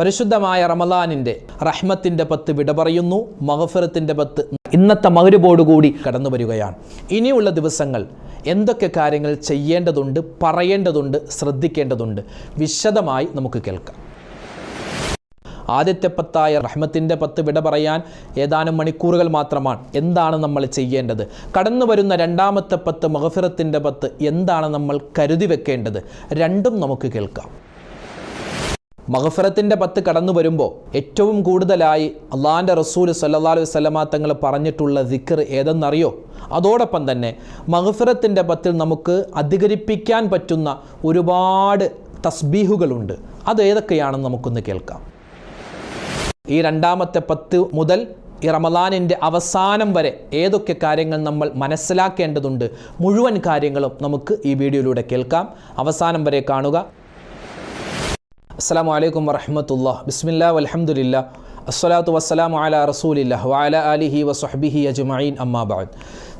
പരിശുദ്ധമായ റമലാനിന്റെ റഹ്മത്തിന്റെ പത്ത് വിട പറയുന്നു മഹഫിറത്തിന്റെ പത്ത് ഇന്നത്തെ മകരുപോടുകൂടി കടന്നു വരികയാണ് ഇനിയുള്ള ദിവസങ്ങൾ എന്തൊക്കെ കാര്യങ്ങൾ ചെയ്യേണ്ടതുണ്ട് പറയേണ്ടതുണ്ട് ശ്രദ്ധിക്കേണ്ടതുണ്ട് വിശദമായി നമുക്ക് കേൾക്കാം. ആദ്യത്തെ പത്തായ റഹ്മത്തിന്റെ പത്ത് വിട പറയാൻ ഏതാനും മണിക്കൂറുകൾ മാത്രമാണ് എന്താണ് നമ്മൾ ചെയ്യേണ്ടത്. കടന്നു വരുന്ന രണ്ടാമത്തെ പത്ത് മഹഫിറത്തിന്റെ പത്ത് എന്താണ് നമ്മൾ കരുതി വെക്കേണ്ടത്? രണ്ടും നമുക്ക് കേൾക്കാം. മഹഫറത്തിന്റെ പത്ത് കടന്നു വരുമ്പോൾ ഏറ്റവും കൂടുതലായി അള്ളാഹാന്റെ റസൂൽ സല്ലാ അലൈഹി വസ്ലമാ തങ്ങൾ പറഞ്ഞിട്ടുള്ള ദിക്കർ ഏതെന്നറിയോ? അതോടൊപ്പം തന്നെ മഹഫറത്തിന്റെ പത്തിൽ നമുക്ക് അധികരിപ്പിക്കാൻ പറ്റുന്ന ഒരുപാട് തസ്ബീഹുകളുണ്ട്. അത് ഏതൊക്കെയാണെന്ന് നമുക്കൊന്ന് കേൾക്കാം. ഈ രണ്ടാമത്തെ പത്ത് മുതൽ ഈ റമദാനിന്റെ അവസാനം വരെ ഏതൊക്കെ കാര്യങ്ങൾ നമ്മൾ മനസ്സിലാക്കേണ്ടതുണ്ട്? മുഴുവൻ കാര്യങ്ങളും നമുക്ക് ഈ വീഡിയോയിലൂടെ കേൾക്കാം. അവസാനം വരെ കാണുക. അസ്സാം വലൈക്കും വറഹമത്തുള്ള. ബിസ്മില്ല വലഹമുല്ല അസ്സലാത്തു വസ്സലാം അല റസൂലില്ല വാല അലിഹി വസ്ഹബിഹി അജ്മഈൻ. അമ്മാബാദ്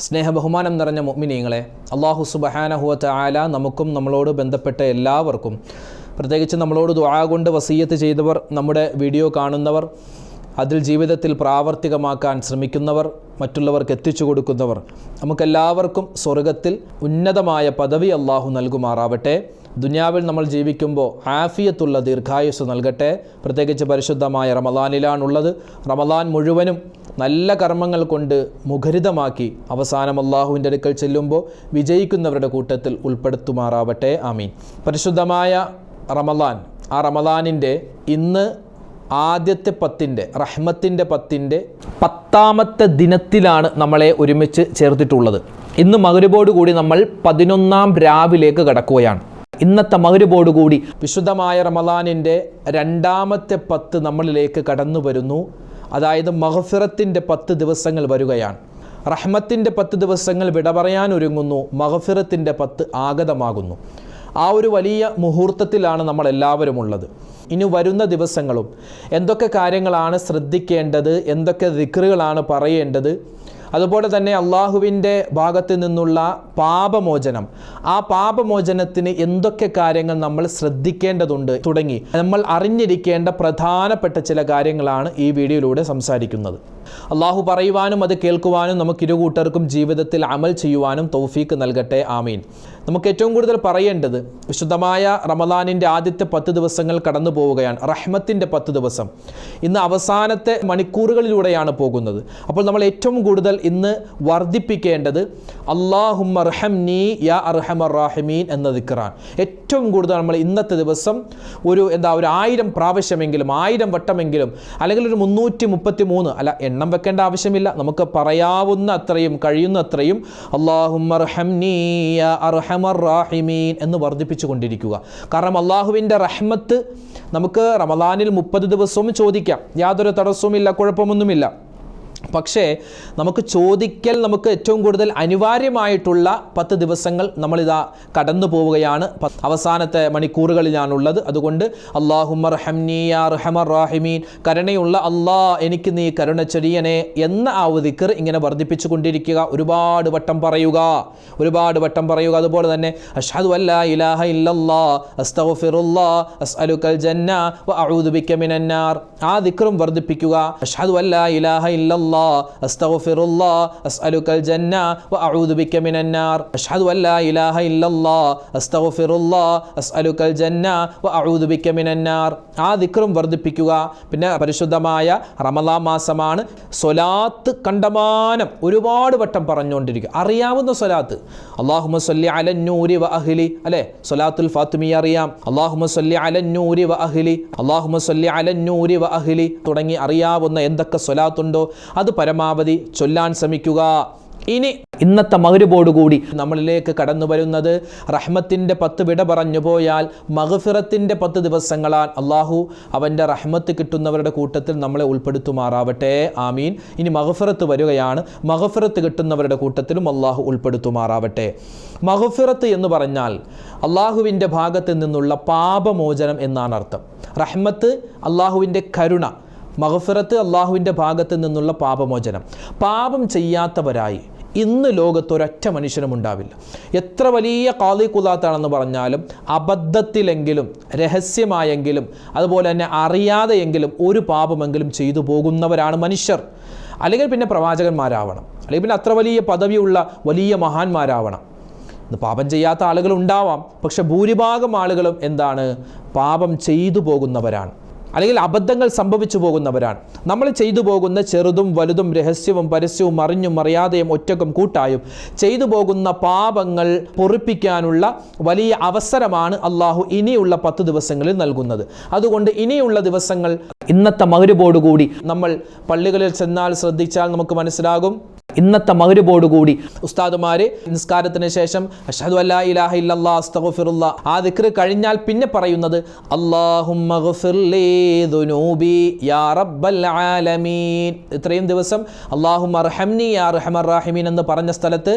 സ്നേഹ ബഹുമാനം നിറഞ്ഞ മുഅ്മിനീങ്ങളെ അള്ളാഹു സുബഹാനഹുവത്ത് ആല നമുക്കും നമ്മളോട് ബന്ധപ്പെട്ട എല്ലാവർക്കും പ്രത്യേകിച്ച് നമ്മളോട് ദുആ കൊണ്ട് വസീയത്ത് ചെയ്തവർ നമ്മുടെ വീഡിയോ കാണുന്നവർ അതിൽ ജീവിതത്തിൽ പ്രാവർത്തികമാക്കാൻ ശ്രമിക്കുന്നവർ മറ്റുള്ളവർക്ക് എത്തിച്ചു കൊടുക്കുന്നവർ നമുക്കെല്ലാവർക്കും സ്വർഗത്തിൽ ഉന്നതമായ പദവി അള്ളാഹു നൽകുമാറാവട്ടെ. ദുനിയാവിൽ നമ്മൾ ജീവിക്കുമ്പോൾ ആഫിയത്തുള്ള ദീർഘായുസ് നൽകട്ടെ. പ്രത്യേകിച്ച് പരിശുദ്ധമായ റമദാനിലാണുള്ളത്. റമദാൻ മുഴുവനും നല്ല കർമ്മങ്ങൾ കൊണ്ട് മുഖരിതമാക്കി അവസാനം അള്ളാഹുവിന്റെ അടുക്കൽ ചെല്ലുമ്പോൾ വിജയിക്കുന്നവരുടെ കൂട്ടത്തിൽ ഉൾപ്പെടുത്തുമാറാവട്ടെ. ആമീൻ. പരിശുദ്ധമായ റമദാൻ ആ റമദാനിന്റെ ഇന്ന് ആദ്യത്തെ പത്തിന്റെ റഹ്മത്തിന്റെ പത്തിന്റെ പത്താമത്തെ ദിനത്തിലാണ് നമ്മളെ ഒരുമിച്ച് ചേർത്തിട്ടുള്ളത്. ഇന്ന് മകരുബോടുകൂടി നമ്മൾ പതിനൊന്നാം രാവിലേക്ക് കടക്കുകയാണ്. ഇന്നത്തെ മകരുബോട് കൂടി വിശുദ്ധമായ റമദാനിന്റെ രണ്ടാമത്തെ പത്ത് നമ്മളിലേക്ക് കടന്നു വരുന്നു. അതായത് മഹഫിറത്തിന്റെ പത്ത് ദിവസങ്ങൾ വരികയാണ്. റഹ്മത്തിന്റെ പത്ത് ദിവസങ്ങൾ വിട പറയാൻ ഒരുങ്ങുന്നു. മഹഫിറത്തിന്റെ പത്ത് ആഗതമാകുന്നു. ആ ഒരു വലിയ മുഹൂർത്തത്തിലാണ് നമ്മൾ എല്ലാവരും ഉള്ളത്. ഇനി വരുന്ന ദിവസങ്ങളും എന്തൊക്കെ കാര്യങ്ങളാണ് ശ്രദ്ധിക്കേണ്ടത്? എന്തൊക്കെ ദിക്റുകളാണ് പറയേണ്ടത്? അതുപോലെ തന്നെ അള്ളാഹുവിന്റെ ഭാഗത്ത് നിന്നുള്ള പാപമോചനം. ആ പാപമോചനത്തിന് എന്തൊക്കെ കാര്യങ്ങൾ നമ്മൾ ശ്രദ്ധിക്കേണ്ടതുണ്ട് തുടങ്ങി. നമ്മൾ അറിഞ്ഞിരിക്കേണ്ട പ്രധാനപ്പെട്ട ചില കാര്യങ്ങളാണ് ഈ വീഡിയോയിലൂടെ സംസാരിക്കുന്നത്. അള്ളാഹു പറയുവാനും അത് കേൾക്കുവാനും നമുക്ക് ഇരുകൂട്ടർക്കും ജീവിതത്തിൽ അമൽ ചെയ്യുവാനും തൗഫീക്ക് നൽകട്ടെ. ആമീൻ. നമുക്ക് ഏറ്റവും കൂടുതൽ പറയേണ്ടത് വിശുദ്ധമായ റമദാനിന്റെ ആദ്യത്തെ പത്ത് ദിവസങ്ങൾ കടന്നു പോവുകയാണ് റഹ്മത്തിന്റെ പത്ത് ദിവസം. ഇന്ന് അവസാനത്തെ മണിക്കൂറുകളിലൂടെയാണ് പോകുന്നത്. അപ്പോൾ നമ്മൾ ഏറ്റവും കൂടുതൽ ഇന്ന് വർദ്ധിപ്പിക്കേണ്ടത് അള്ളാഹുമർഹംനി യാ അർഹമർ റാഹിമീൻ എന്ന ദിക്കറാണ് ഏറ്റവും കൂടുതൽ നമ്മൾ ഇന്നത്തെ ദിവസം ഒരു എന്താ ഒരു ആയിരം പ്രാവശ്യമെങ്കിലും ആയിരം വട്ടമെങ്കിലും അല്ലെങ്കിൽ ഒരു മുന്നൂറ്റി മുപ്പത്തി മൂന്ന് അല്ല എണ്ണം വെക്കേണ്ട ആവശ്യമില്ല. നമുക്ക് പറയാവുന്ന അത്രയും കഴിയുന്ന അത്രയും അള്ളാഹുമർഹംനി യാ അർഹമർ റാഹിമീൻ എന്ന് വർദ്ധിപ്പിച്ചു കൊണ്ടിരിക്കുക കാരണം അള്ളാഹുവിന്റെ റഹ്മത്ത് നമുക്ക് റമദാനിൽ മുപ്പത് ദിവസവും ചോദിക്കാം. യാതൊരു തടസ്സവുമില്ല കുഴപ്പമൊന്നുമില്ല. പക്ഷേ നമുക്ക് ചോദിക്കൽ നമുക്ക് ഏറ്റവും കൂടുതൽ അനിവാര്യമായിട്ടുള്ള പത്ത് ദിവസങ്ങൾ നമ്മളിതാ കടന്നു പോവുകയാണ്. അവസാനത്തെ മണിക്കൂറുകളിലാണുള്ളത്. അതുകൊണ്ട് അള്ളാഹുമർ ഹംനിയ കരുണയുള്ള അള്ളാ എനിക്ക് നീ കരുണ ചെറിയനെ എന്ന ആ ദിക്കർ ഇങ്ങനെ വർദ്ധിപ്പിച്ചു കൊണ്ടിരിക്കുക. ഒരുപാട് വട്ടം പറയുക. ഒരുപാട് വട്ടം പറയുക. അതുപോലെ തന്നെ അഷ്ഹദു അസ്അലുക്കൽ ജന്ന ബിക മിനന്നാർ ആ ദിക്റും വർദ്ധിപ്പിക്കുക. അഷ്ഹദു അല്ലാ ഇലാഹ ഇല്ലല്ലാ അസ്തഗ്ഫിറുല്ലാ അസ്അലുക്കൽ ജന്ന النار അഊദു ബിക മിനന്നാർ അഷ്ഹദു അല്ലാ ഇലാഹ ഇല്ലല്ലാ الله അസ്അലുക്കൽ ജന്ന വ بك ബിക മിനന്നാർ ആ ദിക്റും വർദ്ധിപ്പിക്കുക. പിന്നെ പരിശുദ്ധമായ റമദാൻ മാസമാണ്. സ്വലാത്ത് കണ്ടമാനം ഒരുപാട് വട്ടം പറഞ്ഞുകൊണ്ടിരിക്കുക. അറിയാവുന്ന സ്വലാത്ത്. അള്ളാഹുമ സല്ലി അലന്നൂരി വ അഹ്ലി. അല്ലേ? സ്വലാത്തുൽ ഫാത്തിമി അറിയാം. അള്ളാഹുമ സല്ലി അലന്നൂരി വ അഹ്ലി. അള്ളാഹുമ സല്ലി അലന്നൂരി വ അഹ്ലി തുടങ്ങി അറിയാവുന്ന എന്തൊക്കെ സ്വലാത്തുണ്ടോ അത് പരമാവധി ചൊല്ലാൻ ശ്രമിക്കുക. ഇനി ഇന്നത്തെ മകരുപോടുകൂടി നമ്മളിലേക്ക് കടന്നു വരുന്നത് റഹ്മത്തിന്റെ പത്ത് വിട പറഞ്ഞു പോയാൽ മഹഫിറത്തിന്റെ പത്ത് ദിവസങ്ങളാൽ അള്ളാഹു അവന്റെ റഹ്മത്ത് കിട്ടുന്നവരുടെ കൂട്ടത്തിൽ നമ്മളെ ഉൾപ്പെടുത്തുമാറാവട്ടെ. ആമീൻ. ഇനി മഹഫിറത്ത് വരികയാണ്. മഹഫിറത്ത് കിട്ടുന്നവരുടെ കൂട്ടത്തിലും അള്ളാഹു ഉൾപ്പെടുത്തുമാറാവട്ടെ. മഹഫിറത്ത് എന്ന് പറഞ്ഞാൽ അള്ളാഹുവിന്റെ ഭാഗത്ത് നിന്നുള്ള പാപമോചനം എന്നാണ് അർത്ഥം. റഹ്മത്ത് അള്ളാഹുവിന്റെ കരുണ. മഹഫിറത്ത് അള്ളാഹുവിന്റെ ഭാഗത്ത് നിന്നുള്ള പാപമോചനം. പാപം ചെയ്യാത്തവരായി ഇന്ന് ലോകത്ത് ഒരൊറ്റ മനുഷ്യനും ഉണ്ടാവില്ല. എത്ര വലിയ കാളി കുലാത്താണെന്ന് പറഞ്ഞാലും അബദ്ധത്തിലെങ്കിലും രഹസ്യമായെങ്കിലും അതുപോലെ തന്നെ അറിയാതെയെങ്കിലും ഒരു പാപമെങ്കിലും ചെയ്തു പോകുന്നവരാണ് മനുഷ്യർ. അല്ലെങ്കിൽ പിന്നെ പ്രവാചകന്മാരാവണം. അല്ലെങ്കിൽ പിന്നെ അത്ര വലിയ പദവിയുള്ള വലിയ മഹാന്മാരാവണം. ഇന്ന് പാപം ചെയ്യാത്ത ആളുകൾ ഉണ്ടാവാം. പക്ഷെ ഭൂരിഭാഗം ആളുകളും എന്താണ്? പാപം ചെയ്തു പോകുന്നവരാണ്. അല്ലെങ്കിൽ അബദ്ധങ്ങൾ സംഭവിച്ചു പോകുന്നവരാണ്. നമ്മൾ ചെയ്തു പോകുന്ന ചെറുതും വലുതും രഹസ്യവും പരസ്യവും അറിഞ്ഞും അറിയാതെയും ഒറ്റക്കും കൂട്ടായും ചെയ്തു പോകുന്ന പാപങ്ങൾ പൊറിപ്പിക്കാനുള്ള വലിയ അവസരമാണ് അള്ളാഹു ഇനിയുള്ള പത്ത് ദിവസങ്ങളിൽ നൽകുന്നത്. അതുകൊണ്ട് ഇനിയുള്ള ദിവസങ്ങൾ ഇന്നത്തെ മകരുപോടുകൂടി നമ്മൾ പള്ളികളിൽ ചെന്നാൽ ശ്രദ്ധിച്ചാൽ നമുക്ക് മനസ്സിലാകും. ഇന്നത്തെ മകരുബോടുകൂടി ഉസ്താദുമാര് നിസ്കാരത്തിന് ശേഷം അഷ്ഹദു അല്ലാ ഇലാഹ ഇല്ലല്ലാ ആ ദിക്ർ കഴിഞ്ഞാൽ പിന്നെ പറയുന്നത് ദുനൂബി യാ റബ്ബൽ ആലമീൻ. ഇത്രയും ദിവസം അല്ലാഹുമ്മ അർഹംനി യാ റഹ്മർ റഹീമീൻ എന്ന് പറഞ്ഞ സ്ഥലത്ത്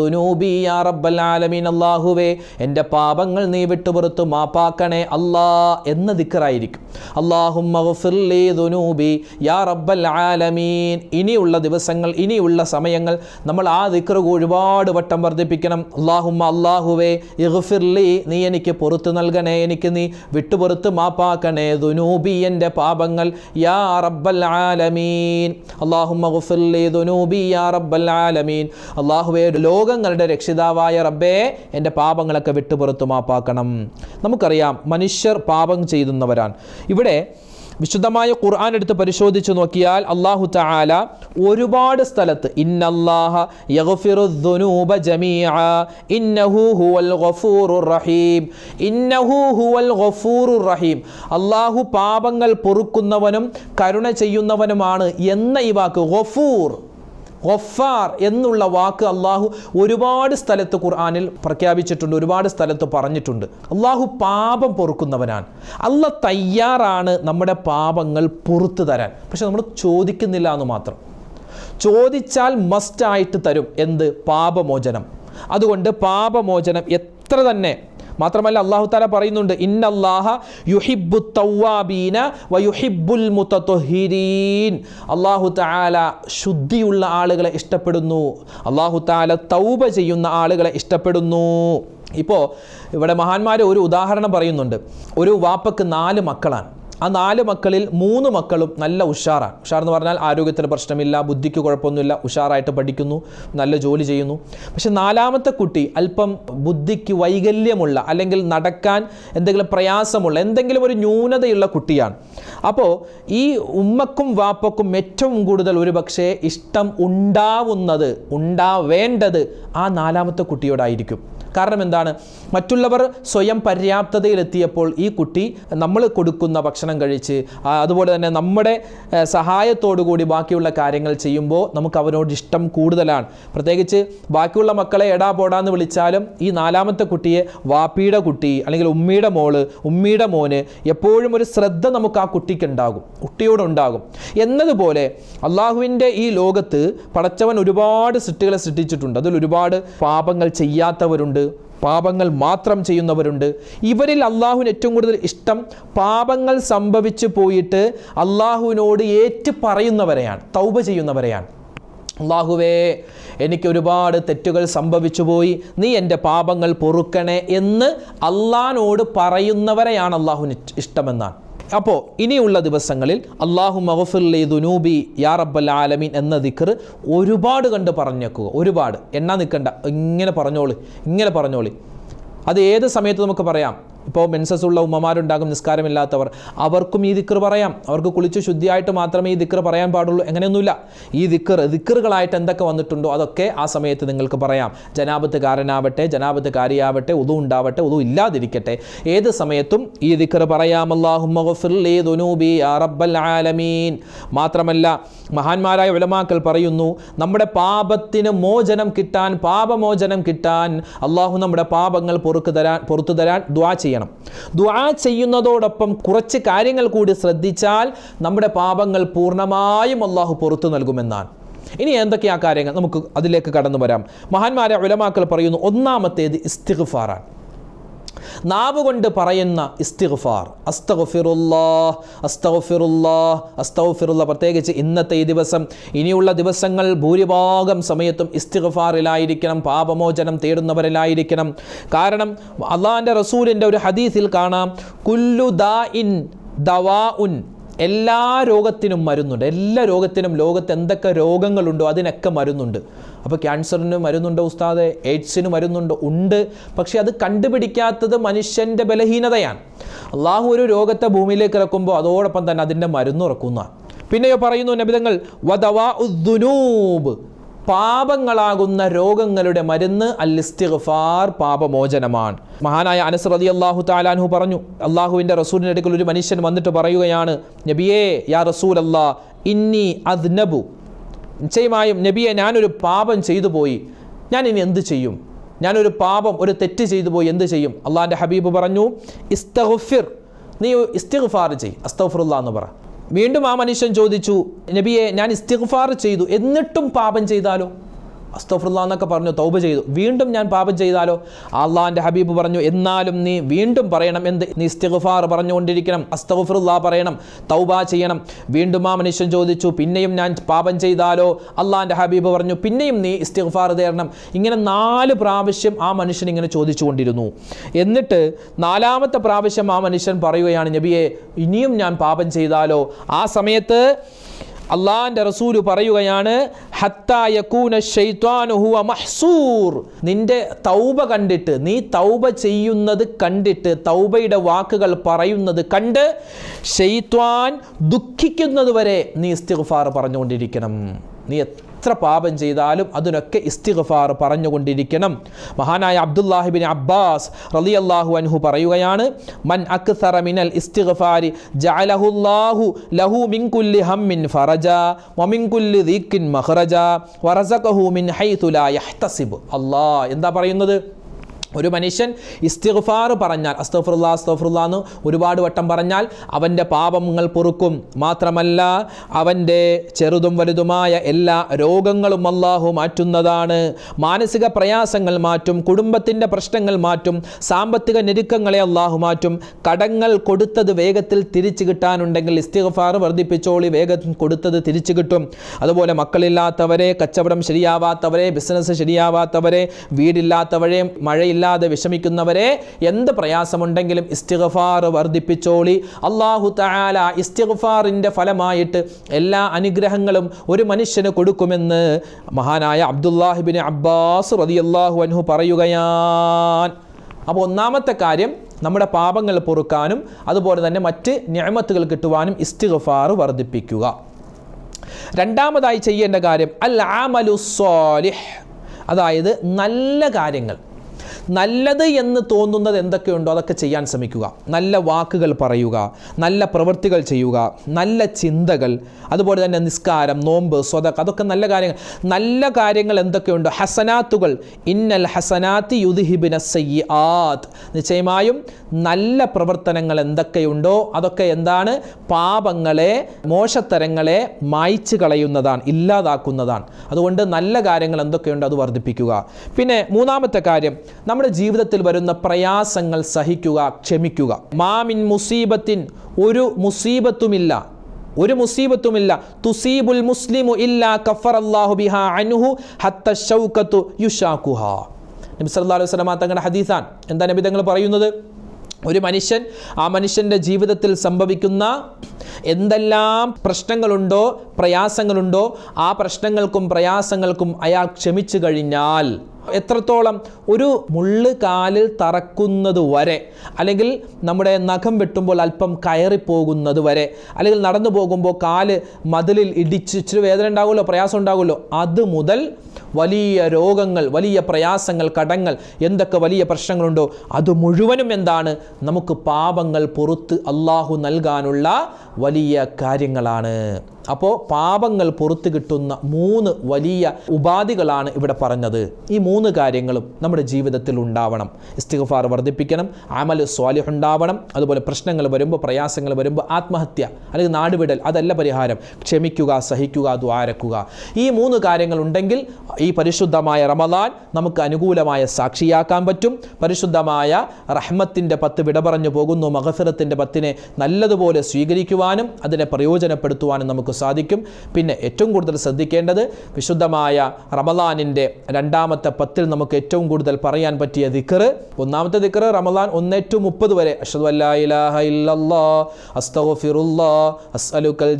ദുനൂബി യാ റബ്ബൽ ആലമീൻ. അല്ലാഹുവേ എന്റെ പാപങ്ങൾ നീ വിട്ടുപുറത്തു മാപ്പാക്കണേ അല്ലാ എന്ന ദിക്റായിരിക്കും. ദുനൂബി യാ റബ്ബൽ ആലമീൻ. ഇനിയുള്ള ദിവസങ്ങൾ ഇനിയുള്ള സമയങ്ങൾ നമ്മൾ ആ ദിക്റ് ഒരുപാട് വട്ടം വർദ്ധിപ്പിക്കണം. അള്ളാഹുമ്മ അള്ളാഹുവേ ഇഹ്ഫിർലി നീ എനിക്ക് പുറത്തു നൽകണേ എനിക്ക് നീ വിട്ടുപുറത്ത് മാപ്പാക്കണേ. ദുനൂബി എന്റെ പാപങ്ങൾ യാ റബ്ബൽ ആലമീൻ. അള്ളാഹുമ്മ ദുനൂബി യാ റബ്ബൽ ആലമീൻ. അള്ളാഹുവേ ലോകങ്ങളുടെ രക്ഷിതാവായ റബ്ബേ എന്റെ പാപങ്ങളൊക്കെ വിട്ടുപുറത്ത് മാപ്പാക്കണം. നമുക്കറിയാം മനുഷ്യർ പാപം ചെയ്യുന്നവരാണ്. ഇവിടെ വിശുദ്ധമായ ഖുർആൻ എടുത്ത് പരിശോധിച്ച് നോക്കിയാൽ അള്ളാഹു തആല ഒരുപാട് സ്ഥലത്ത് റഹീം. അള്ളാഹു പാപങ്ങൾ പൊറുക്കുന്നവനും കരുണ ചെയ്യുന്നവനുമാണ് എന്ന ഈ വാക്ക് ഗഫൂർ. ഗഫാർ എന്നുള്ള വാക്ക് അള്ളാഹു ഒരുപാട് സ്ഥലത്ത് ഖുർആാനിൽ പ്രഖ്യാപിച്ചിട്ടുണ്ട് ഒരുപാട് സ്ഥലത്ത് പറഞ്ഞിട്ടുണ്ട്. അള്ളാഹു പാപം പൊറുക്കുന്നവനാണ്. അല്ല തയ്യാറാണ് നമ്മുടെ പാപങ്ങൾ പുറത്തു തരാൻ. പക്ഷെ നമ്മൾ ചോദിക്കുന്നില്ല എന്ന് മാത്രം. ചോദിച്ചാൽ മസ്റ്റായിട്ട് തരും. എന്ത്? പാപമോചനം. അതുകൊണ്ട് പാപമോചനം എത്ര തന്നെ മാത്രമല്ല അള്ളാഹു താല പറയുന്നുണ്ട് ഇന്നല്ലാഹ യുഹിബു തൗവാബീന വയുഹിബുൽ മുത്തത്തൊഹിരീൻ അള്ളാഹു താല ശുദ്ധിയുള്ള ആളുകളെ ഇഷ്ടപ്പെടുന്നു. അള്ളാഹു താല തൗബ ചെയ്യുന്ന ആളുകളെ ഇഷ്ടപ്പെടുന്നു. ഇപ്പോൾ ഇവിടെ മഹാന്മാർ ഒരു ഉദാഹരണം പറയുന്നുണ്ട്. ഒരു വാപ്പക്ക് നാല് മക്കളാണ്. ആ നാല് മക്കളിൽ മൂന്ന് മക്കളും നല്ല ഉഷാറാണ്. ഉഷാർ എന്ന് പറഞ്ഞാൽ ആരോഗ്യത്തിന് പ്രശ്നമില്ല ബുദ്ധിക്ക് കുഴപ്പമൊന്നുമില്ല ഉഷാറായിട്ട് പഠിക്കുന്നു നല്ല ജോലി ചെയ്യുന്നു. പക്ഷെ നാലാമത്തെ കുട്ടി അല്പം ബുദ്ധിക്ക് വൈകല്യമുള്ള അല്ലെങ്കിൽ നടക്കാൻ എന്തെങ്കിലും പ്രയാസമുള്ള എന്തെങ്കിലും ഒരു ന്യൂനതയുള്ള കുട്ടിയാണ്. അപ്പോൾ ഈ ഉമ്മക്കും വാപ്പക്കും ഏറ്റവും കൂടുതൽ ഒരു പക്ഷേ ഇഷ്ടം ഉണ്ടാവുന്നത് ഉണ്ടാവേണ്ടത് ആ നാലാമത്തെ കുട്ടിയോടായിരിക്കും. കാരണം എന്താണ്? മറ്റുള്ളവർ സ്വയം പര്യാപ്തതയിലെത്തിയപ്പോൾ ഈ കുട്ടി നമ്മൾ കൊടുക്കുന്ന ഭക്ഷണം കഴിച്ച് അതുപോലെ തന്നെ നമ്മുടെ കൂടി ബാക്കിയുള്ള കാര്യങ്ങൾ ചെയ്യുമ്പോൾ നമുക്ക് അവനോട് ഇഷ്ടം കൂടുതലാണ്. പ്രത്യേകിച്ച് ബാക്കിയുള്ള മക്കളെ എടാ പോടാന്ന് വിളിച്ചാലും ഈ നാലാമത്തെ കുട്ടിയെ വാപ്പിയുടെ കുട്ടി അല്ലെങ്കിൽ ഉമ്മിയുടെ മോൾ ഉമ്മിയുടെ മോന് എപ്പോഴും ഒരു ശ്രദ്ധ നമുക്ക് ആ കുട്ടിക്ക് ഉണ്ടാകും കുട്ടിയോടുണ്ടാകും. എന്നതുപോലെ അള്ളാഹുവിന്റെ ഈ ലോകത്ത് പടച്ചവൻ ഒരുപാട് സൃഷ്ടികളെ സൃഷ്ടിച്ചിട്ടുണ്ട്. അതിൽ ഒരുപാട് പാപങ്ങൾ ചെയ്യാത്തവരുണ്ട്. പാപങ്ങൾ മാത്രം ചെയ്യുന്നവരുണ്ട്. ഇവരിൽ അള്ളാഹുവിന് ഏറ്റവും കൂടുതൽ ഇഷ്ടം പാപങ്ങൾ സംഭവിച്ചു പോയിട്ട് അള്ളാഹുവിനോട് ഏറ്റു പറയുന്നവരെയാണ് തൗബ ചെയ്യുന്നവരെയാണ്. അള്ളാഹുവേ എനിക്ക് ഒരുപാട് തെറ്റുകൾ സംഭവിച്ചു പോയി നീ എന്റെ പാപങ്ങൾ പൊറുക്കണേ എന്ന് അള്ളാഹിനോട് പറയുന്നവരെയാണ് അള്ളാഹുവിന് ഇഷ്ടമെന്നാണ്. അപ്പോൾ ഇനിയുള്ള ദിവസങ്ങളിൽ അള്ളാഹു മഹഫുല്ലി ദുനൂബി യാ റബ്ബൽ ആലമീൻ എന്ന ദിക്കർ ഒരുപാട് കണ്ട് പറഞ്ഞേക്കുക. ഒരുപാട്. എണ്ണ നിൽക്കണ്ട ഇങ്ങനെ പറഞ്ഞോളി. ഇങ്ങനെ പറഞ്ഞോളി. അത് ഏത് സമയത്ത് നമുക്ക് പറയാം? ഇപ്പോൾ മെൻസസ് ഉള്ള ഉമ്മമാരുണ്ടാകും നിസ്കാരമില്ലാത്തവർ. അവർക്കും ഈ ദിക്കർ പറയാം. അവർക്ക് കുളിച്ച് ശുദ്ധിയായിട്ട് മാത്രമേ ഈ ദിക്കർ പറയാൻ പാടുള്ളൂ. എങ്ങനെയൊന്നുമില്ല. ഈ ദിക്കർ ദിക്കറുകളായിട്ട് എന്തൊക്കെ വന്നിട്ടുണ്ടോ അതൊക്കെ ആ സമയത്ത് നിങ്ങൾക്ക് പറയാം. ജനാപത്തുകാരനാവട്ടെ ജനാപത്തുകാരിയാവട്ടെ ഉതു ഉണ്ടാവട്ടെ ഉതു ഇല്ലാതിരിക്കട്ടെ. ഏത് സമയത്തും ഈ ദിക്കർ പറയാം. ആലമീൻ. മാത്രമല്ല മഹാന്മാരായ ഉലമാക്കൾ പറയുന്നു നമ്മുടെ പാപത്തിന് മോചനം കിട്ടാൻ പാപമോചനം കിട്ടാൻ അള്ളാഹു നമ്മുടെ പാപങ്ങൾ പൊറുക്ക് തരാൻ പുറത്തു തരാൻ ദ്വാ ചെയ്യണം. ദ്വാ ചെയ്യുന്നതോടൊപ്പം കുറച്ച് കാര്യങ്ങൾ കൂടി ശ്രദ്ധിച്ചാൽ നമ്മുടെ പാപങ്ങൾ പൂർണമായും അള്ളാഹു പുറത്തു നൽകുമെന്നാണ്. ഇനി എന്തൊക്കെയാ കാര്യങ്ങൾ? നമുക്ക് അതിലേക്ക് കടന്നു വരാം. മഹാന്മാരെ ഉലമാക്കൾ പറയുന്നു ഒന്നാമത്തേത് ഇസ്തിഗ്ഫാറാണ്. നാവ് കൊണ്ട് പറയുന്ന ഇസ്തിഗ്ഫാർ. അസ്തഗ്ഫിറുല്ലാ അസ്തഗ്ഫിറുല്ലാ അസ്തഗ്ഫിറുല്ല പ്രത്യേകിച്ച് ഇന്നത്തെ ഈ ദിവസം ഇനിയുള്ള ദിവസങ്ങൾ ഭൂരിഭാഗം സമയത്തും ഇസ്തിഗ്ഫാറിലായിരിക്കണം പാപമോചനം തേടുന്നവരിലായിരിക്കണം. കാരണം അള്ളാഹിന്റെ റസൂലിന്റെ ഒരു ഹദീസിൽ കാണാം കുല്ലു ദാ ഇൻ ദവാ ഉൻ എല്ലാ രോഗത്തിനും മരുന്നുണ്ട്. എല്ലാ രോഗത്തിനും ലോകത്ത് എന്തൊക്കെ രോഗങ്ങളുണ്ടോ അതിനൊക്കെ മരുന്നുണ്ട്. അപ്പോൾ ക്യാൻസറിന് മരുന്നുണ്ട് ഉസ്താദ് എയ്ഡ്സിന് മരുന്നുണ്ട് ഉണ്ട്. പക്ഷേ അത് കണ്ടുപിടിക്കാത്തത് മനുഷ്യന്റെ ബലഹീനതയാണ്. അള്ളാഹു ഒരു രോഗത്തെ ഭൂമിയിലേക്ക് ഇറക്കുമ്പോൾ അതോടൊപ്പം തന്നെ അതിന്റെ മരുന്ന് ഇറക്കുന്നതാണ് പിന്നെയോ പറയുന്നു നബിതങ്ങൾ വദവാ ഉദ്ദുനൂബ് പാപങ്ങളാകുന്ന രോഗങ്ങളുടെ മരുന്ന് അൽ ഇസ്തിഗ്ഫാർ പാപമോചനമാണ്. മഹാനായ അനസ് റതി അള്ളാഹു താലാൻഹു പറഞ്ഞു അള്ളാഹുവിന്റെ റസൂലിന്റെ അടുക്കൽ ഒരു മനുഷ്യൻ വന്നിട്ട് പറയുകയാണ് നബിയേ യാ റസൂൽ അല്ലാ ഇന്നി അദ്നബു. നിശ്ചയമായും നബിയെ ഞാനൊരു പാപം ചെയ്തു പോയി. ഞാൻ ഇനി എന്ത് ചെയ്യും? ഞാനൊരു പാപം ഒരു തെറ്റ് ചെയ്തു പോയി എന്ത് ചെയ്യും? അള്ളാഹിന്റെ ഹബീബ് പറഞ്ഞു ഇസ്തഹുഫിർ നീ ഇസ്തിഗ്ഫാർ ചെയ് അസ്തഗ്ഫിറുല്ലാ എന്ന് പറ. വീണ്ടും ആ മനുഷ്യൻ ചോദിച്ചു നബിയെ ഞാൻ ഇസ്തിഗ്ഫാർ ചെയ്തു. എന്നിട്ടും പാപം ചെയ്താലോ? അസ്തഫുല്ല എന്നൊക്കെ പറഞ്ഞു തൗബ ചെയ്തു. വീണ്ടും ഞാൻ പാപം ചെയ്താലോ? അള്ളാഹിന്റെ ഹബീബ് പറഞ്ഞു എന്നാലും നീ വീണ്ടും പറയണം എന്ത്? നീ ഇസ്തിഗ്ഫാർ പറഞ്ഞുകൊണ്ടിരിക്കണം. അസ്തഫുല്ല പറയണം തൗബ ചെയ്യണം. വീണ്ടും ആ മനുഷ്യൻ ചോദിച്ചു പിന്നെയും ഞാൻ പാപം ചെയ്താലോ? അള്ളാഹിന്റെ ഹബീബ് പറഞ്ഞു പിന്നെയും നീ ഇസ്തിഗ്ഫാർ തേരണം ഇങ്ങനെ നാല് പ്രാവശ്യം ആ മനുഷ്യൻ ഇങ്ങനെ ചോദിച്ചുകൊണ്ടിരുന്നു. എന്നിട്ട് നാലാമത്തെ പ്രാവശ്യം ആ മനുഷ്യൻ പറയുകയാണ് നബിയെ ഇനിയും ഞാൻ പാപം ചെയ്താലോ? ആ സമയത്ത് അള്ളാഹിന്റെ റസൂൽ പറയുകയാണ് നിന്റെ തൗബ കണ്ടിട്ട് നീ തൗബ ചെയ്യുന്നത് കണ്ടിട്ട് തൗബയുടെ വാക്കുകൾ പറയുന്നത് കണ്ട് ഷെയ്ത്വാൻ ദുഃഖിക്കുന്നത് വരെ നീ ഇസ്തിഗ്ഫാർ പറഞ്ഞുകൊണ്ടിരിക്കണം. നീ എത്ര പാപം ചെയ്താലും അതിനൊക്കെ ഇസ്തിഗ്ഫാർ പറഞ്ഞുകൊണ്ടിരിക്കണം. മഹാനായ അബ്ദുല്ലാഹിബിൻ അബ്ബാസ് റലി അള്ളാഹു അൻഹു പറയുകയാണ് മൻ അക്സറ മിനൽ ഇസ്തിഗ്ഫാരി ജഅലഹുല്ലാഹു ലഹു മിൻ കുല്ലി ഹമ്മിൻ ഫറജ വമിൻ കുല്ലി ദീക്കിൻ മഹ്റജ വറസഖഹു മിൻ ഹൈതു ലാ യഹ്തസിബ്. അല്ലാഹ് എന്താ പറയുന്നത്? ഒരു മനുഷ്യൻ ഇസ്തിഗ്ഫാർ പറഞ്ഞാൽ അസ്തഫുറുല്ലാ അസ്തഫുറുല്ലാ എന്ന് ഒരുപാട് വട്ടം പറഞ്ഞാൽ അവന്റെ പാപങ്ങൾ പൊറുക്കും. മാത്രമല്ല അവന്റെ ചെറുതും വലുതുമായ എല്ലാ രോഗങ്ങളും അള്ളാഹു മാറ്റുന്നതാണ്. മാനസിക പ്രയാസങ്ങൾ മാറ്റും കുടുംബത്തിന്റെ പ്രശ്നങ്ങൾ മാറ്റും സാമ്പത്തിക ഞെരുക്കങ്ങളെ അള്ളാഹു മാറ്റും. കടങ്ങൾ കൊടുത്തത് വേഗത്തിൽ തിരിച്ചു കിട്ടാനുണ്ടെങ്കിൽ ഇസ്തിഗ്ഫാർ വർദ്ധിപ്പിച്ചോളി വേഗം കൊടുത്തത് തിരിച്ചു കിട്ടും. അതുപോലെ മക്കളില്ലാത്തവരെ കച്ചവടം ശരിയാവാത്തവരെ ബിസിനസ് ശരിയാവാത്തവരെ വീടില്ലാത്തവരെ മഴയില്ലാതെ വിഷമിക്കുന്നവരെ എന്ത് പ്രയാസമുണ്ടെങ്കിലും ഇസ്തിഗ്ഫാർ വർദ്ധിപ്പിച്ചോളി. അള്ളാഹു തആല ഇസ്തിഗ്ഫാറിന്റെ ഫലമായിട്ട് എല്ലാ അനുഗ്രഹങ്ങളും ഒരു മനുഷ്യന് കൊടുക്കുമെന്ന് മഹാനായ അബ്ദുല്ലാഹിബിൻ അബ്ബാസ് റളിയല്ലാഹു അൻഹു പറയുകയാൻ. അപ്പോൾ ഒന്നാമത്തെ കാര്യം നമ്മുടെ പാപങ്ങൾ പൊറുക്കാനും അതുപോലെ തന്നെ മറ്റ് ഞാമത്തുകൾ കിട്ടുവാനും ഇസ്തിഗ്ഫാർ വർദ്ധിപ്പിക്കുക. രണ്ടാമതായി ചെയ്യേണ്ട കാര്യം അൽ ആമലു സ്വാലിഹ്. അതായത് നല്ല കാര്യങ്ങൾ. നല്ലത് എന്ന് തോന്നുന്നത് എന്തൊക്കെയുണ്ടോ അതൊക്കെ ചെയ്യാൻ ശ്രമിക്കുക. നല്ല വാക്കുകൾ പറയുക നല്ല പ്രവൃത്തികൾ ചെയ്യുക നല്ല ചിന്തകൾ അതുപോലെ തന്നെ നിസ്കാരം നോമ്പ് സ്വതക്ക് അതൊക്കെ നല്ല കാര്യങ്ങൾ. നല്ല കാര്യങ്ങൾ എന്തൊക്കെയുണ്ടോ? ഹസനാത്തുകൾ. ഇന്നൽ ഹസനാത്തി യുദ്ഹിബിന സയ്യാത്ത് നിശ്ചയമായും നല്ല പ്രവർത്തനങ്ങൾ എന്തൊക്കെയുണ്ടോ അതൊക്കെ എന്താണ്? പാപങ്ങളെ മോശത്തരങ്ങളെ മായ്ച്ചു കളയുന്നതാണ് ഇല്ലാതാക്കുന്നതാണ്. അതുകൊണ്ട് നല്ല കാര്യങ്ങൾ എന്തൊക്കെയുണ്ടോ അത് വർദ്ധിപ്പിക്കുക. പിന്നെ മൂന്നാമത്തെ കാര്യം നമ്മുടെ ജീവിതത്തിൽ വരുന്ന പ്രയാസങ്ങൾ സഹിക്കുക ക്ഷമിക്കുക. മാമിൻ മുസീബത്തിൻ ഒരു മുസീബത്തുമില്ല. ഒരു മുസീബത്തുമില്ല. തുസീബുൽ മുസ്ലിമു ഇല്ലാ കഫർ അള്ളാഹു ബിഹാ അൻഹു ഹത്ത ഷൗക്കത്തു യുഷാക്കുഹ നബി സല്ലല്ലാഹു അലൈഹി വസല്ലമ തങ്ങളുടെ ഹദീസാൻ എന്താ നബി തങ്ങൾ പറയുന്നത്? ഒരു മനുഷ്യൻ ആ മനുഷ്യന്റെ ജീവിതത്തിൽ സംഭവിക്കുന്ന എന്തെല്ലാം പ്രശ്നങ്ങളുണ്ടോ പ്രയാസങ്ങളുണ്ടോ ആ പ്രശ്നങ്ങൾക്കും പ്രയാസങ്ങൾക്കും അയാൾ ക്ഷമിച്ചു കഴിഞ്ഞാൽ എത്രത്തോളം ഒരു മുള്ള് കാലിൽ തറക്കുന്നത് വരെ അല്ലെങ്കിൽ നമ്മുടെ നഖം വെട്ടുമ്പോൾ അല്പം കയറിപ്പോകുന്നത് വരെ അല്ലെങ്കിൽ നടന്നു പോകുമ്പോൾ കാൽ മതിലിൽ ഇടിച്ച് ഇച്ചിരി വേദന ഉണ്ടാകുമല്ലോ പ്രയാസം ഉണ്ടാകുമല്ലോ അത് മുതൽ വലിയ രോഗങ്ങൾ വലിയ പ്രയാസങ്ങൾ കടങ്ങൾ എന്തൊക്കെ വലിയ പ്രശ്നങ്ങളുണ്ടോ അത് മുഴുവനും എന്താണ്? നമുക്ക് പാപങ്ങൾ പുറത്ത് അള്ളാഹു നൽകാനുള്ള വലിയ കാര്യങ്ങളാണ്. അപ്പോൾ പാപങ്ങൾ പുറത്തു കിട്ടുന്ന മൂന്ന് വലിയ ഉപാധികളാണ് ഇവിടെ പറഞ്ഞത്. ഈ മൂന്ന് കാര്യങ്ങളും നമ്മുടെ ജീവിതത്തിൽ ഉണ്ടാവണം. ഇസ്തിഗഫാർ വർദ്ധിപ്പിക്കണം അമൽ സ്വാലിഹ് ഉണ്ടാവണം അതുപോലെ പ്രശ്നങ്ങൾ വരുമ്പോൾ പ്രയാസങ്ങൾ വരുമ്പോൾ ആത്മഹത്യ അല്ലെങ്കിൽ നാടുവിടൽ അതല്ല പരിഹാരം. ക്ഷമിക്കുക സഹിക്കുക ദ്വാരക്കുക. ഈ മൂന്ന് കാര്യങ്ങൾ ഉണ്ടെങ്കിൽ ഈ പരിശുദ്ധമായ റമദാൻ നമുക്ക് അനുകൂലമായ സാക്ഷിയാക്കാൻ പറ്റും. പരിശുദ്ധമായ റഹ്മത്തിന്റെ പത്ത് വിട പറഞ്ഞു പോകുന്നു. മഹഫിറത്തിന്റെ പത്തിനെ നല്ലതുപോലെ സ്വീകരിക്കുവാനും അതിനെ പ്രയോജനപ്പെടുത്തുവാനും നമുക്ക് സാധിക്കും. പിന്നെ ഏറ്റവും കൂടുതൽ ശ്രദ്ധിക്കേണ്ടത് വിശുദ്ധമായ റമദാനിന്റെ രണ്ടാമത്തെ പത്തിൽ നമുക്ക് ഏറ്റവും കൂടുതൽ പറയാൻ പറ്റിയ ദിക്കറ് ഒന്നാമത്തെ ദിക്കറ് റമദാൻ ഒന്ന് ടു മുപ്പത് വരെ. അഷദ് അസ്അലുക്കൽ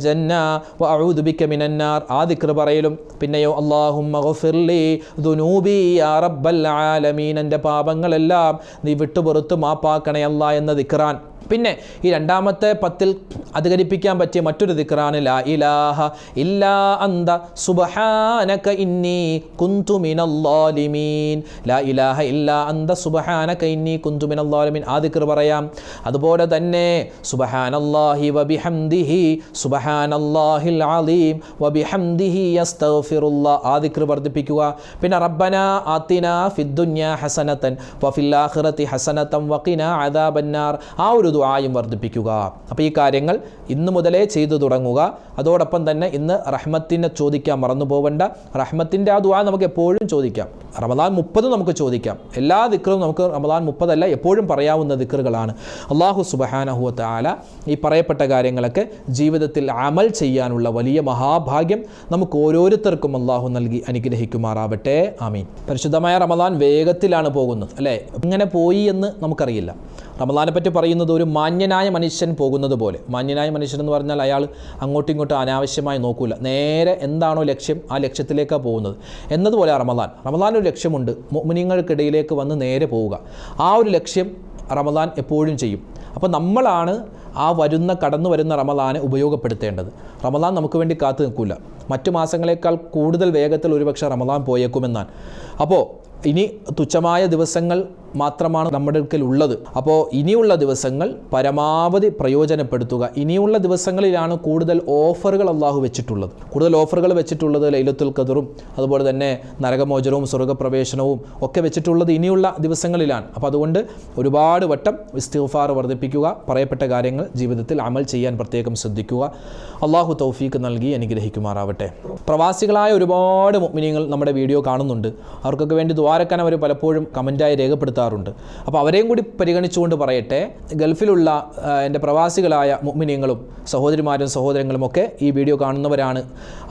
ബിക മിനന്നാർ ആ ദിക്ർ പറയലും. പിന്നെയോ അല്ലാഹുമ്മ ഗഫിർലി ദുനൂബി യാ റബ്ബൽ ആലമീൻ എന്റെ പാപങ്ങളെല്ലാം നീ വിട്ടുപുറത്ത് മാപ്പാക്കണേ അല്ലാ എന്ന ദിക്റാൻ. പിന്നെ ഈ രണ്ടാമത്തെ പത്തിൽ അധികരിപ്പിക്കാൻ പറ്റിയ മറ്റൊരു ദിക്റാണ് ലാ ഇലാഹ ഇല്ലാ അന്ത സുബഹാനക ഇന്നി കുന്തു മിനല്ലാലിമീൻ. ലാ ഇലാഹ ഇല്ലാ അന്ത സുബഹാനക ഇന്നി കുന്തു മിനല്ലാലിമീൻ. ആ ദിക്ർ പറയാം. അതുപോലെ തന്നെ സുബഹാനല്ലാഹി വബിഹംദിഹി സുബഹാനല്ലാഹിൽ അലീം വബിഹംദിഹി യസ്തഗ്ഫിറുല്ലാ. ആ ദിക്ർ വർദ്ധിപ്പിക്കുക. പിന്നെ റബ്ബന ആത്തിന ഫിദ്ദുന്യ ഹസനത്തൻ വഫിൽ ആഖിറതി ഹസനത്തൻ വഖിന അദാബന്നാർ. ആ ഒരു ദുആയും വർദ്ധിപ്പിക്കുക. അപ്പോൾ ഈ കാര്യങ്ങൾ ഇന്നു മുതലേ ചെയ്തു തുടങ്ങുക. അതോടൊപ്പം തന്നെ ഇന്ന് റഹ്മത്തിനെ ചോദിക്കാൻ മറന്നു പോവണ്ട. റഹ്മത്തിന്റെ ആ ദുആ നമുക്ക് എപ്പോഴും ചോദിക്കാം. റമദാൻ മുപ്പത് നമുക്ക് ചോദിക്കാം. എല്ലാ ദിക്റും നമുക്ക് റമദാൻ മുപ്പതല്ല എപ്പോഴും പറയാവുന്ന ദിക്റുകളാണ്. അള്ളാഹു സുബഹാനഹുവത്ത് ആല ഈ പറയപ്പെട്ട കാര്യങ്ങളൊക്കെ ജീവിതത്തിൽ അമൽ ചെയ്യാനുള്ള വലിയ മഹാഭാഗ്യം നമുക്ക് ഓരോരുത്തർക്കും അള്ളാഹു നൽകി അനുഗ്രഹിക്കുമാറാവട്ടെ. ആമീൻ. പരിശുദ്ധമായ റമദാൻ വേഗത്തിലാണ് പോകുന്നത് അല്ലേ? ഇങ്ങനെ പോയി എന്ന് നമുക്കറിയില്ല. റമദാനെ പറ്റി പറയുന്നത് ഒരു മാന്യനായ മനുഷ്യൻ പോകുന്നത് പോലെ. മാന്യനായ മനുഷ്യൻ എന്ന് പറഞ്ഞാൽ അയാൾ അങ്ങോട്ടും ഇങ്ങോട്ടും അനാവശ്യമായി നോക്കൂല. നേരെ എന്താണോ ലക്ഷ്യം ആ ലക്ഷ്യത്തിലേക്കാണ് പോകുന്നത്. എന്നതുപോലെ റമദാൻ റമദാൻ. ഒരു ലക്ഷ്യമുണ്ട്. മുമിനിങ്ങൾക്കിടയിലേക്ക് വന്ന് നേരെ പോവുക. ആ ഒരു ലക്ഷ്യം റമദാൻ എപ്പോഴും ചെയ്യും. അപ്പോൾ നമ്മളാണ് ആ വരുന്ന കടന്നു വരുന്ന റമദാനെ ഉപയോഗപ്പെടുത്തേണ്ടത്. റമദാൻ നമുക്ക് വേണ്ടി കാത്തു നിൽക്കില്ല മറ്റു മാസങ്ങളേക്കാൾ കൂടുതൽ വേഗത്തിൽ ഒരുപക്ഷെ റമദാൻ പോയേക്കുമെന്നാണ്. അപ്പോൾ ഇനി തുച്ഛമായ ദിവസങ്ങൾ മാത്രമാണ് നമ്മുടെ അടുക്കൽ ഉള്ളത്. അപ്പോൾ ഇനിയുള്ള ദിവസങ്ങൾ പരമാവധി പ്രയോജനപ്പെടുത്തുക. ഇനിയുള്ള ദിവസങ്ങളിലാണ് കൂടുതൽ ഓഫറുകൾ അള്ളാഹു വെച്ചിട്ടുള്ളത്. കൂടുതൽ ഓഫറുകൾ വെച്ചിട്ടുള്ളത് ലൈലത്തുൽ ഖദറും അതുപോലെ തന്നെ നരകമോചനവും സ്വർഗപ്രവേശനവും ഒക്കെ വെച്ചിട്ടുള്ളത് ഇനിയുള്ള ദിവസങ്ങളിലാണ്. അപ്പോൾ അതുകൊണ്ട് ഒരുപാട് വട്ടം ഇസ്തിഗ്ഫാർ വർദ്ധിപ്പിക്കുക പറയപ്പെട്ട കാര്യങ്ങൾ ജീവിതത്തിൽ അമൽ ചെയ്യാൻ പ്രത്യേകം ശ്രദ്ധിക്കുക. അള്ളാഹു തൗഫീക്ക് നൽകി അനുഗ്രഹിക്കുമാറാവട്ടെ. പ്രവാസികളായ ഒരുപാട് മുഗ്മിനികൾ നമ്മുടെ വീഡിയോ കാണുന്നുണ്ട്. അവർക്കൊക്കെ വേണ്ടി ദ്വാരക്കാൻ അവർ പലപ്പോഴും കമന്റായി രേഖപ്പെടുത്താറുണ്ട് അപ്പോൾ അവരെയും കൂടി പരിഗണിച്ചുകൊണ്ട് പറയട്ടെ ഗൾഫിലുള്ള എന്റെ പ്രവാസികളായ മുഗ്മിനിയങ്ങളും സഹോദരിമാരും സഹോദരങ്ങളും ഒക്കെ ഈ വീഡിയോ കാണുന്നവരാണ്.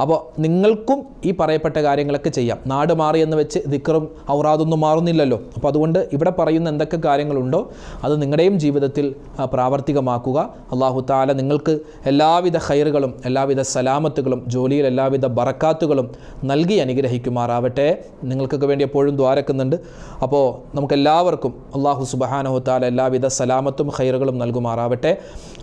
അപ്പോൾ നിങ്ങൾക്കും ഈ പറയപ്പെട്ട കാര്യങ്ങളൊക്കെ ചെയ്യാം. നാട് മാറിയെന്ന് വെച്ച് ദിക്കറും ഔറാദൊന്നും മാറുന്നില്ലല്ലോ. അപ്പോൾ അതുകൊണ്ട് ഇവിടെ പറയുന്ന എന്തൊക്കെ കാര്യങ്ങളുണ്ടോ അത് നിങ്ങളുടെയും ജീവിതത്തിൽ പ്രാവർത്തികമാക്കുക. അള്ളാഹു താല നിങ്ങൾക്ക് എല്ലാവിധ ഹൈറുകളും എല്ലാവിധ സലാമത്തുകളും ജോലിയിൽ എല്ലാവിധ ബറക്കാത്തുകളും നൽകി അനുഗ്രഹിക്കുമാറാവട്ടെ. നിങ്ങൾക്കൊക്കെ വേണ്ടി എപ്പോഴും ദ്വാരക്കുന്നുണ്ട്. അപ്പോൾ നമുക്കെല്ലാവർക്കും അള്ളാഹു സുബഹാനഹു താല എല്ലാവിധ സലാമത്തും ഹൈറുകളും നൽകുമാറാവട്ടെ.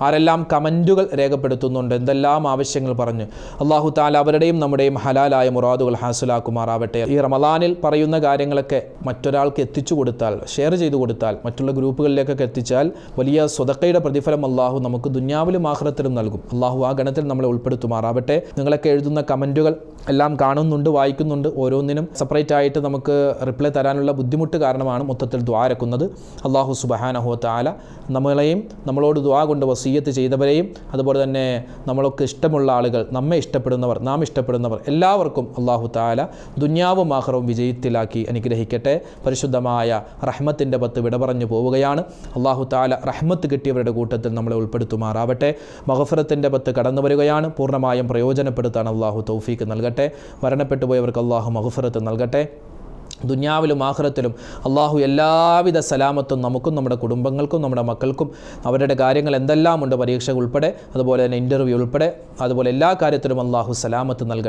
ആരെല്ലാം കമന്റുകൾ രേഖപ്പെടുത്തുന്നുണ്ട് എന്തെല്ലാം ആവശ്യങ്ങൾ പറഞ്ഞ് അള്ളാഹു താല അവരുടെയും നമ്മുടെയും ഹലാലായ മുറാദുകൾ ഹാസിലാക്കുമാറാവട്ടെ. ഈ റമദാനിൽ പറയുന്ന കാര്യങ്ങളൊക്കെ മറ്റൊരാൾക്ക് എത്തിച്ചു കൊടുത്താൽ ഷെയർ ചെയ്തു കൊടുത്താൽ മറ്റുള്ള ഗ്രൂപ്പുകളിലേക്കൊക്കെ എത്തിച്ചാൽ വലിയ സ്വതക്കയുടെ പ്രതിഫലം അള്ളാഹു നമുക്ക് ദുന്യാവിലും ആഹ്റത്തിലും നൽകും. അള്ളാഹു ആ ഗണത്തിൽ നമ്മളെ ഉൾപ്പെടുത്തുമാറാവട്ടെ. നിങ്ങളൊക്കെ എഴുതുന്ന കമന്റുകൾ എല്ലാം കാണുന്നുണ്ട് വായിക്കുന്നുണ്ട് ഓരോന്നിനും സെപ്പറേറ്റ് ആയിട്ട് നമുക്ക് റിപ്ലൈ തരാനുള്ള ബുദ്ധിമുട്ട് കാരണമാണ് മൊത്തത്തിൽ ദ്വാരക്കുന്നത്. അള്ളാഹു സുബഹാനഹു താല നമ്മളെയും നമ്മളോട് ദ്വാ കൊണ്ട് വസീയത്ത് ചെയ്തവരെയും അതുപോലെ തന്നെ നമ്മളൊക്കെ ഇഷ്ടമുള്ള ആളുകൾ നമ്മെ ഇഷ്ടപ്പെടുന്നവർ നാം ഇഷ്ടപ്പെടുന്നവർ എല്ലാവർക്കും അള്ളാഹു താല ദുന്യാവും ആഹ്റവും വിജയത്തിലാക്കി അനുഗ്രഹിക്കട്ടെ. പരിശുദ്ധമായ റഹ്മത്തിന്റെ പത്ത് വിട പറഞ്ഞു പോവുകയാണ്. അള്ളാഹു താല റഹ്മത്ത് കിട്ടിയവരുടെ കൂട്ടത്തിൽ നമ്മളെ ഉൾപ്പെടുത്തുമാറാവട്ടെ. മഹഫറത്തിന്റെ പത്ത് കടന്നു വരികയാണ്. പൂർണമായും പ്രയോജനപ്പെടുത്താൻ അള്ളാഹു തൗഫീക്ക് നൽകട്ടെ. മരണപ്പെട്ടു പോയവർക്ക് അള്ളാഹു മഹഫറത്ത് നൽകട്ടെ. ദുന്യാവിലും ആഹ്റത്തിലും അള്ളാഹു എല്ലാവിധ സലാമത്തും നമുക്കും നമ്മുടെ കുടുംബങ്ങൾക്കും നമ്മുടെ മക്കൾക്കും അവരുടെ കാര്യങ്ങൾ എന്തെല്ലാം ഉണ്ട് പരീക്ഷ ഉൾപ്പെടെ അതുപോലെ തന്നെ ഇന്റർവ്യൂ ഉൾപ്പെടെ അതുപോലെ എല്ലാ കാര്യത്തിലും അള്ളാഹു സലാമത്ത് നൽകട്ടെ.